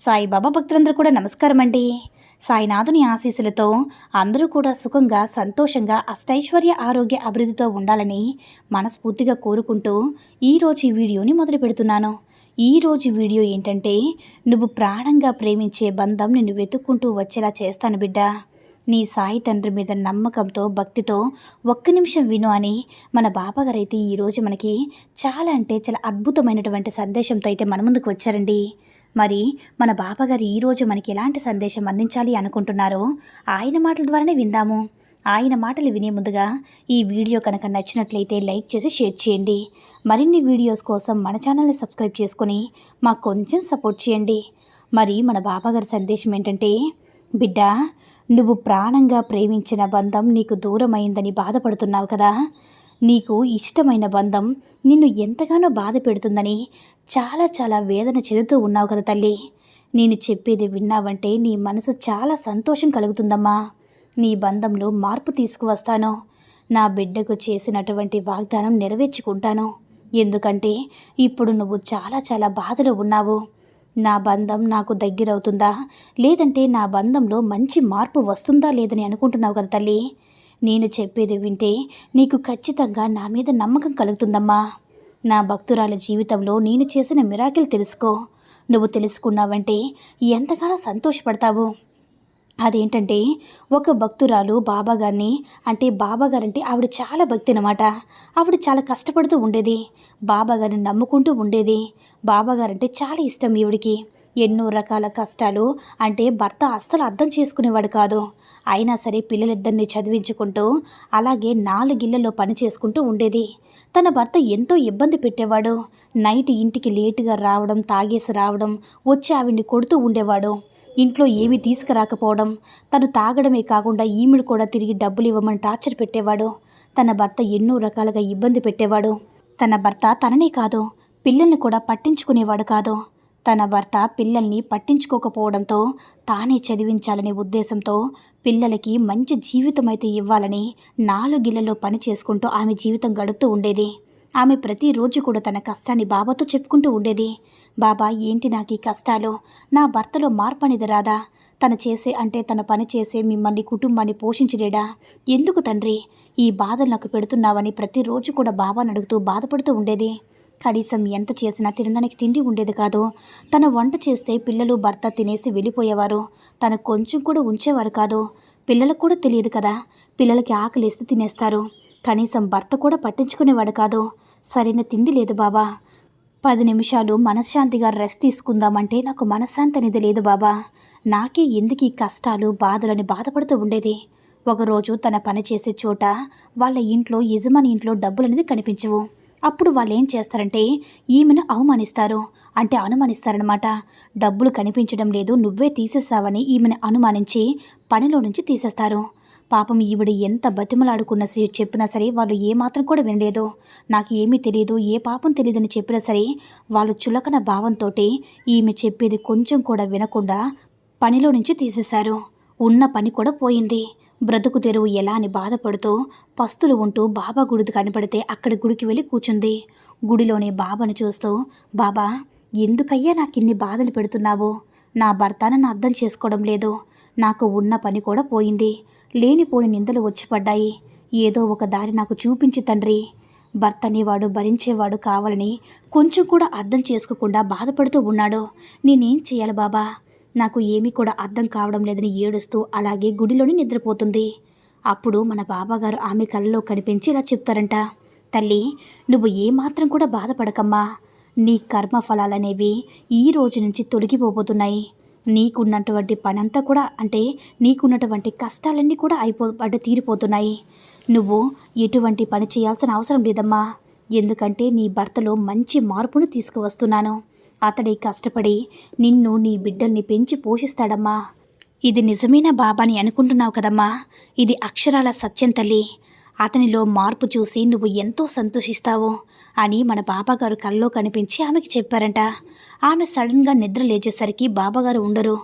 సాయిబాబా భక్తులందరూ కూడా నమస్కారం అండి సాయినాథుని ఆశీస్సులతో అందరూ కూడా సుఖంగా సంతోషంగా అష్టైశ్వర్య ఆరోగ్య అభివృద్ధితో ఉండాలని మనస్ఫూర్తిగా కోరుకుంటూ ఈరోజు ఈ వీడియోని మొదలు పెడుతున్నాను. ఈరోజు వీడియో ఏంటంటే నువ్వు ప్రాణంగా ప్రేమించే బంధం నిన్ను వెతుక్కుంటూ వచ్చేలా చేస్తాను బిడ్డ. నీ సాయి తండ్రి మీద నమ్మకంతో భక్తితో ఒక్క నిమిషం విను అని మన బాబాగారు అయితే ఈరోజు మనకి చాలా అంటే చాలా అద్భుతమైనటువంటి సందేశంతో అయితే మన ముందుకు వచ్చారండి. మరి మన బాబాగారు ఈరోజు మనకి ఎలాంటి సందేశం అందించాలి అనుకుంటున్నారో ఆయన మాటల ద్వారానే విందాము. ఆయన మాటలు వినే ముందుగా ఈ వీడియో కనుక నచ్చినట్లయితే లైక్ చేసి షేర్ చేయండి. మరిన్ని వీడియోస్ కోసం మన ఛానల్ని సబ్స్క్రైబ్ చేసుకొని మాకు కొంచెం సపోర్ట్ చేయండి. మరి మన బాబాగారి సందేశం ఏంటంటే బిడ్డ నువ్వు ప్రాణంగా ప్రేమించిన బంధం నీకు దూరమైందని బాధపడుతున్నావు కదా. నీకు ఇష్టమైన బంధం నిన్ను ఎంతగానో బాధ పెడుతుందని చాలా చాలా వేదన చెందుతూ ఉన్నావు కదా తల్లి. నేను చెప్పేది విన్నావంటే నీ మనసు చాలా సంతోషం కలుగుతుందమ్మా. నీ బంధంలో మార్పు తీసుకువస్తాను. నా బిడ్డకు చేసినటువంటి వాగ్దానం నెరవేర్చుకుంటాను. ఎందుకంటే ఇప్పుడు నువ్వు చాలా చాలా బాధలో ఉన్నావు. నా బంధం నాకు దగ్గరవుతుందా? లేదంటే నా బంధంలో మంచి మార్పు వస్తుందా లేదని అనుకుంటున్నావు కదా తల్లి. నేను చెప్పేది వింటే నీకు ఖచ్చితంగా నా మీద నమ్మకం కలుగుతుందమ్మా. నా భక్తురాల జీవితంలో నేను చేసిన మిరాకిల్ తెలుసుకో. నువ్వు తెలుసుకున్నావంటే ఎంతగానో సంతోషపడతావు. అదేంటంటే ఒక భక్తురాలు బాబాగారిని అంటే బాబాగారంటే ఆవిడ చాలా భక్తి అనమాట ఆవిడ చాలా కష్టపడుతూ ఉండేది. బాబాగారిని నమ్ముకుంటూ ఉండేది. బాబాగారంటే చాలా ఇష్టం ఈవిడికి. ఎన్నో రకాల కష్టాలు అంటే భర్త అస్సలు అర్థం చేసుకునేవాడు కాదు. అయినా సరే పిల్లలిద్దరిని చదివించుకుంటూ అలాగే నాలుగిళ్ళలో పని చేసుకుంటూ ఉండేది. తన భర్త ఎంతో ఇబ్బంది పెట్టేవాడు. నైట్ ఇంటికి లేటుగా రావడం తాగేసి రావడం వచ్చి ఆవిడ్ని కొడుతూ ఉండేవాడు. ఇంట్లో ఏమీ తీసుకురాకపోవడం తను తాగడమే కాకుండా ఈమెడు కూడా తిరిగి డబ్బులు ఇవ్వమని టార్చర్ పెట్టేవాడు. తన భర్త ఎన్నో రకాలుగా ఇబ్బంది పెట్టేవాడు. తన భర్త తననే కాదు పిల్లల్ని కూడా పట్టించుకునేవాడు కాదు. తన భర్త పిల్లల్ని పట్టించుకోకపోవడంతో తానే చదివించాలనే ఉద్దేశంతో పిల్లలకి మంచి జీవితం అయితే ఇవ్వాలని నాలుగిళ్ళలో పని చేసుకుంటూ ఆమె జీవితం గడుపుతూ ఉండేది. ఆమె ప్రతిరోజు కూడా తన కష్టాన్ని బాబాతో చెప్పుకుంటూ ఉండేది. బాబా ఏంటి నాకు ఈ కష్టాలు? నా భర్తలో మార్పు అనేది రాదా? తను చేసే అంటే తన పని చేసే మిమ్మల్ని కుటుంబాన్ని పోషించలేడా? ఎందుకు తండ్రి? ఈ బాధలు నాకు పెడుతున్నావని ప్రతిరోజు కూడా బాబాను అడుగుతూ బాధపడుతూ ఉండేది. కనీసం ఎంత చేసినా తినడానికి తిండి ఉండేది కాదు. తన వంట చేస్తే పిల్లలు భర్త తినేసి వెళ్ళిపోయేవారు. తన కొంచెం కూడా ఉంచేవారు కాదు. పిల్లలకు కూడా తెలియదు కదా పిల్లలకి ఆకలిస్తే తినేస్తారు. కనీసం భర్త కూడా పట్టించుకునేవాడు కాదు. సరైన తిండి లేదు బాబా. పది నిమిషాలు మనశ్శాంతిగా రెస్ట్ తీసుకుందామంటే నాకు మనశ్శాంతి అనేది లేదు బాబా. నాకే ఎందుకు ఈ కష్టాలు బాధలని బాధపడుతూ ఉండేది. ఒకరోజు తన పని చేసే చోట వాళ్ళ ఇంట్లో యజమాని ఇంట్లో డబ్బులనేది కనిపించవు. అప్పుడు వాళ్ళు ఏం చేస్తారంటే ఈమెను అవమానిస్తారు. అంటే అనుమానిస్తారనమాట డబ్బులు కనిపించడం లేదు నువ్వే తీసేసావని ఈమెను అనుమానించి పనిలో నుంచి తీసేస్తారు. పాపం ఈవిడ ఎంత బతిమలాడుకున్న సరే చెప్పినా సరే వాళ్ళు ఏమాత్రం కూడా వినలేదు. నాకు ఏమీ తెలియదు ఏ పాపం తెలియదని చెప్పినా సరే వాళ్ళు చులకన భావంతో ఈమె చెప్పేది కొంచెం కూడా వినకుండా పనిలో నుంచి తీసేశారు. ఉన్న పని కూడా పోయింది. బ్రతుకు తెరువు ఎలా అని బాధపడుతూ పస్తులు ఉంటూ బాబా గుడిది కనపడితే అక్కడి గుడికి వెళ్ళి కూర్చుంది గుడిలోనే బాబాను చూస్తూ బాబా ఎందుకయ్యా నాకు ఇన్ని బాధలు పెడుతున్నావు? నా భర్త నన్ను అర్థం చేసుకోవడం లేదు. నాకు ఉన్న పని కూడా పోయింది. లేనిపోని నిందలు వచ్చి పడ్డాయి. ఏదో ఒక దారి నాకు చూపించి తండ్రి. భర్త అనేవాడు భరించేవాడు కావాలని కొంచెం కూడా అర్థం చేసుకోకుండా బాధపడుతూ ఉన్నాడు. నేనేం చేయాలి బాబా? నాకు ఏమీ కూడా అర్థం కావడం లేదని ఏడుస్తూ అలాగే గుడిలోని నిద్రపోతుంది. అప్పుడు మన బాబాగారు ఆమె కళ్ళలో కనిపించి ఇలా చెప్తారంట తల్లి నువ్వు ఏమాత్రం కూడా బాధపడకమ్మా. నీ కర్మ ఫలాలనేవి ఈ రోజు నుంచి తొలగిపోబోతున్నాయి. నీకున్నటువంటి పనంతా కూడా అంటే నీకున్నటువంటి కష్టాలన్నీ కూడా అయిపో అంటే తీరిపోతున్నాయి. నువ్వు ఎటువంటి పని చేయాల్సిన అవసరం లేదమ్మా. ఎందుకంటే నీ భర్తలో మంచి మార్పును తీసుకువస్తున్నాను. అతడే కష్టపడి నిన్ను నీ బిడ్డల్ని పెంచి పోషిస్తాడమ్మా. ఇది నిజమేనా బాబా అని అనుకుంటున్నావు కదమ్మా? ఇది అక్షరాల సత్యం తల్లి. అతనిలో మార్పు చూసి నువ్వు ఎంతో సంతోషిస్తావు అని మన బాబాగారు కల్లో కనిపించి ఆమెకి చెప్పారంట. ఆమె సడన్గా నిద్ర లేచేసరికి బాబాగారు ఉండరు.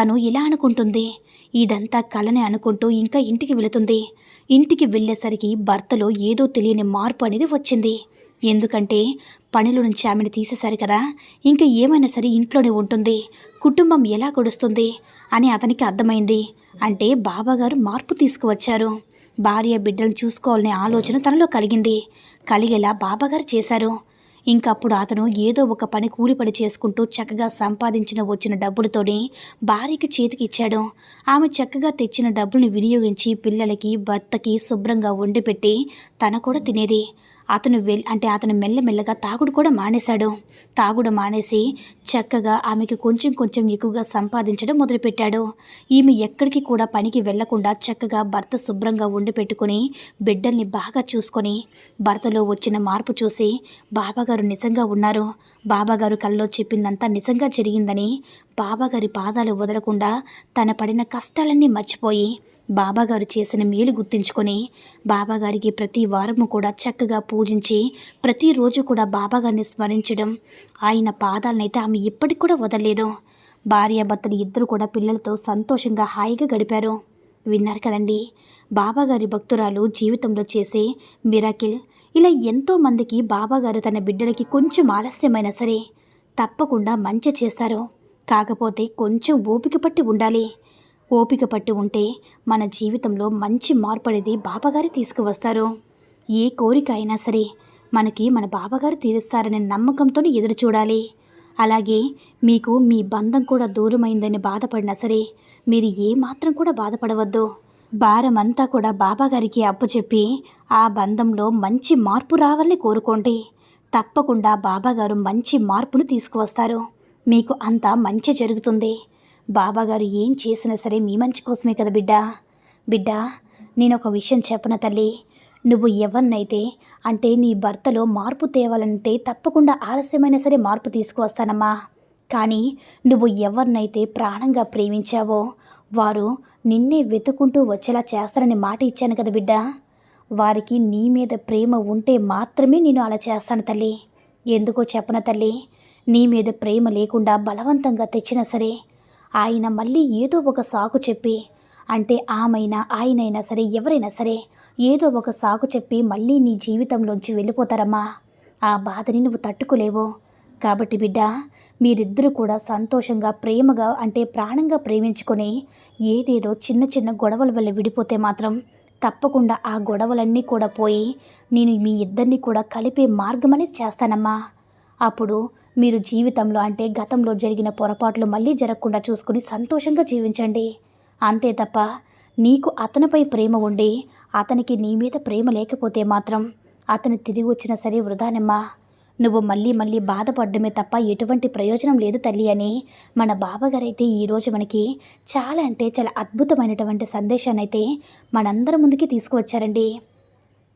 తను ఇలా అనుకుంటుంది. ఇదంతా కలనే అనుకుంటూ ఇంకా ఇంటికి వెళుతుంది. ఇంటికి వెళ్ళేసరికి భర్తలో ఏదో తెలియని మార్పు అనేది వచ్చింది. ఎందుకంటే పనిలో నుంచి ఆమెను తీసేశారు కదా. ఇంకా ఏమైనా సరే ఇంట్లోనే ఉంటుంది. కుటుంబం ఎలా గడుస్తుంది అని అతనికి అర్థమైంది. అంటే బాబాగారు మార్పు తీసుకువచ్చారు. భార్య బిడ్డలను చూసుకోవాలనే ఆలోచన తనలో కలిగింది. కలిగేలా బాబాగారు చేశారు. ఇంకప్పుడు అతను ఏదో ఒక పని కూలిపడి చేసుకుంటూ చక్కగా సంపాదించిన వచ్చిన డబ్బులతోనే భార్యకి చేతికి ఇచ్చాడు. ఆమె చక్కగా తెచ్చిన డబ్బుల్ని వినియోగించి పిల్లలకి భర్తకి శుభ్రంగా వండిపెట్టి తన కూడా తినేది. అతను వెల్ అంటే అతను మెల్లమెల్లగా తాగుడు కూడా మానేశాడు. తాగుడు మానేసి చక్కగా ఆమెకి కొంచెం కొంచెం ఎక్కువగా సంపాదించడం మొదలుపెట్టాడు. ఈమె ఎక్కడికి కూడా పనికి వెళ్ళకుండా చక్కగా భర్త శుభ్రంగా ఉండి పెట్టుకుని బిడ్డల్ని బాగా చూసుకొని భర్తలో వచ్చిన మార్పు చూసి బాబాగారు నిజంగా ఉన్నారు. బాబాగారు కల్లో చెప్పిందంతా నిజంగా జరిగిందని బాబాగారి పాదాలు వదలకుండా తన పడిన కష్టాలన్నీ మర్చిపోయి బాబాగారు చేసిన మేలు గుర్తించుకొని బాబాగారికి ప్రతి వారము కూడా చక్కగా పూజించి ప్రతిరోజు కూడా బాబాగారిని స్మరించడం ఆయన పాదాలనైతే ఆమె ఇప్పటికి కూడా వదలలేదు. భార్యాభర్తలు ఇద్దరు కూడా పిల్లలతో సంతోషంగా హాయిగా గడిపారు. విన్నారు కదండి. బాబాగారి భక్తురాలు జీవితంలో చేసే మిరాకిల్. ఇలా ఎంతోమందికి బాబాగారు తన బిడ్డలకి కొంచెం ఆలస్యమైనా సరే తప్పకుండా మంచి చేస్తారు. కాకపోతే కొంచెం ఓపిక పట్టి ఉండాలి. ఓపిక పట్టి ఉంటే మన జీవితంలో మంచి మార్పడేది బాబాగారు తీసుకువస్తారు. ఏ కోరిక అయినా సరే మనకి మన బాబాగారు తీరుస్తారనే నమ్మకంతో ఎదురు చూడాలి. అలాగే మీకు మీ బంధం కూడా దూరమైందని బాధపడినా సరే మీరు ఏ మాత్రం కూడా బాధపడవద్దు. భారం అంతా కూడా బాబాగారికి అప్పచెప్పి ఆ బంధంలో మంచి మార్పు రావాలని కోరుకోండి. తప్పకుండా బాబాగారు మంచి మార్పును తీసుకువస్తారు. మీకు అంతా మంచి జరుగుతుంది. బాబాగారు ఏం చేసినా సరే మీ మంచి కోసమే కదా బిడ్డ. బిడ్డ నేను ఒక విషయం చెప్పన తల్లి? నువ్వు ఎవరినైతే అంటే నీ భర్తలో మార్పు తేవాలంటే తప్పకుండా ఆలస్యమైనా సరే మార్పు తీసుకువస్తానమ్మా. కానీ నువ్వు ఎవరినైతే ప్రాణంగా ప్రేమించావో వారు నిన్నే వెతుకుంటూ వచ్చేలా చేస్తారని మాట ఇచ్చాను కదా బిడ్డ. వారికి నీ మీద ప్రేమ ఉంటే మాత్రమే నేను అలా చేస్తాను తల్లి. ఎందుకో చెప్పన తల్లి? నీ మీద ప్రేమ లేకుండా బలవంతంగా తెచ్చినా సరే ఆయన మళ్ళీ ఏదో ఒక సాకు చెప్పి అంటే ఆమైనా ఆయనైనా సరే ఎవరైనా సరే ఏదో ఒక సాకు చెప్పి మళ్ళీ నీ జీవితంలోంచి వెళ్ళిపోతారమ్మా. ఆ బాధని నువ్వు తట్టుకోలేవు. కాబట్టి బిడ్డ మీరిద్దరూ కూడా సంతోషంగా ప్రేమగా అంటే ప్రాణంగా ప్రేమించుకొని ఏదేదో చిన్న చిన్న గొడవల వల్ల విడిపోతే మాత్రం తప్పకుండా ఆ గొడవలన్నీ కూడా పోయి నేను మీ ఇద్దరిని కూడా కలిపే మార్గం అనేది చేస్తానమ్మా. అప్పుడు మీరు జీవితంలో అంటే గతంలో జరిగిన పొరపాట్లు మళ్ళీ జరగకుండా చూసుకుని సంతోషంగా జీవించండి. అంతే తప్ప నీకు అతనిపై ప్రేమ ఉండి అతనికి నీ మీద ప్రేమ లేకపోతే మాత్రం అతను తిరిగి వచ్చినా సరే వృధానమ్మా. నువ్వు మళ్ళీ మళ్ళీ బాధపడడమే తప్ప ఎటువంటి ప్రయోజనం లేదు తల్లి అని మన బాబాగారైతే ఈరోజు మనకి చాలా అంటే చాలా అద్భుతమైనటువంటి సందేశాన్ని అయితే మనందరి ముందుకి తీసుకువచ్చారండి.